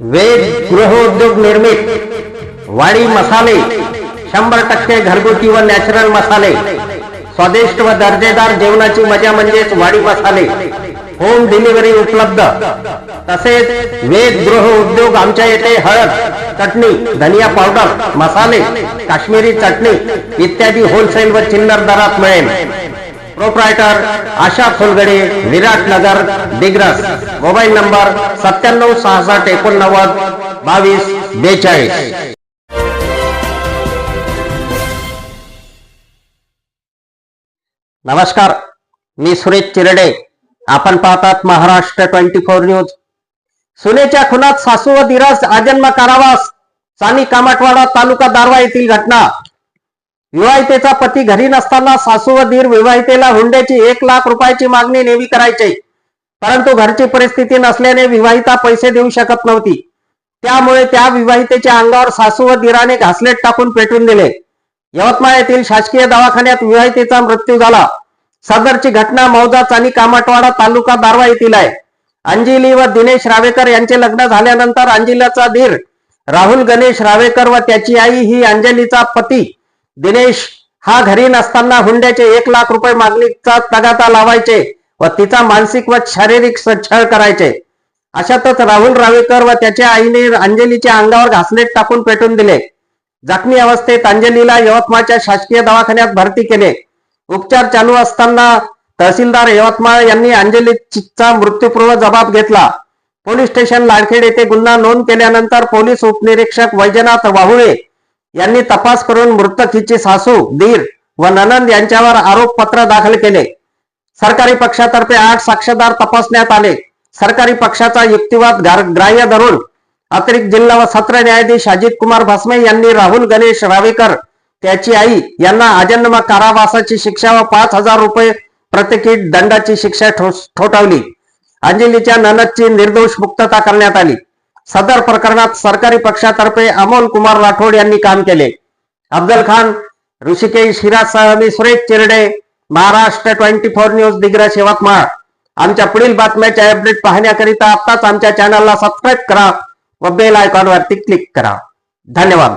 Veg गृहोद्योग निर्मित वाडी मसाले शंभर टक्के घरगुती व नॅचरल मसाले स्वादिष्ट व दर्जेदार जेवणाची मजा म्हणजेच वाडी मसाले होम डिलिव्हरी उपलब्ध. तसेच वेद गृह उद्योग आमच्या येथे हळद चटणी धनिया पावडर मसाले काश्मीरी चटणी इत्यादी होलसेल व चिल्लर दरात मिळेल. Proprietor Asha Phulgade Virat Nagar Digras. Mobile number सत्त्याण्णव सहासष्ट एकोणनव्वद बावीस बेचाळीस. नमस्कार मी सुरेश चिरडे. आपण पाहतात महाराष्ट्र ट्वेंटी फोर न्यूज. सुनेच्या खुनात सासू व दिरास आजन्म कारावास सानी कामाटवाडा तालुका दारवा येथील घटना. विवाहितेचा पती घरी नसताना सासू व दीर विवाहितेला हुंड्याची एक लाख रुपयाची मागणी नेहमी करायचे. परंतु घरची परिस्थिती नसल्याने विवाहिता पैसे देऊ शकत नव्हती. त्यामुळे त्या विवाहितेच्या अंगावर सासू व दिराने घासलेट टाकून पेटून दिले. यवतमाळ येथील शासकीय दवाखान्यात विवाहितेचा मृत्यू झाला. सदरची घटना मौजा आणि कामटवाडा तालुका दारवा येथील आहे. अंजिली व दिनेश रावेकर यांचे लग्न झाल्यानंतर अंजिलाचा धीर राहुल गणेश रावेकर व त्याची आई ही अंजलीचा पती. दिनेश हा घरी नसताना हुंड्याचे एक लाख रुपये मागणीचा तगाता लावायचे व तिचा मानसिक व शारीरिक छळ करायचे. अशातच राहुल रावेकर व त्याच्या आईने अंजलीच्या अंगावर घासलेट टाकून पेटून दिले. जखमी अवस्थेत अंजलीला यवतमाळच्या शासकीय दवाखान्यात भरती केले. उपचार चालू असताना तहसीलदार यवतमाळ यांनी अंजलीचा मृत्यूपूर्व जबाब घेतला. पोलीस स्टेशन लाडखेड येथे गुन्हा नोंद केल्यानंतर पोलीस उपनिरीक्षक वैजनाथ वाहुळे यांनी तपास करून मृतक सासू दीर व ननंद यांच्यावर आरोप पत्र दाखल केले. सरकारी पक्षातर्फे आठ साक्षीदार तपासण्यात आले. सरकारी पक्षाचा युक्तिवाद ग्राह्य धरून अतिरिक्त जिल्हा व सत्र न्यायाधीश अजित कुमार भस्मे यांनी राहुल गणेश रावेकर त्याची आई यांना आजन्म कारावासाची शिक्षा व पाच हजार रुपये प्रतिकीट दंडाची शिक्षा ठोस- ठोठावली. अंजलीच्या ननदची निर्दोष मुक्तता करण्यात आली. सदर प्रकरणात सरकारी पक्षातर्फे अमोल कुमार राठोड यांनी काम केले. अफजल खान ऋषिकेश हिरासह मी Suresh Chirde Maharashtra twenty four news Digras Yavatmal. आमच्या पुढील बातम्याचे अपडेट पाहण्याकरिता आत्ताच आमच्या चॅनलला सबस्क्राईब करा व बेल आयकॉनवरती क्लिक करा. धन्यवाद.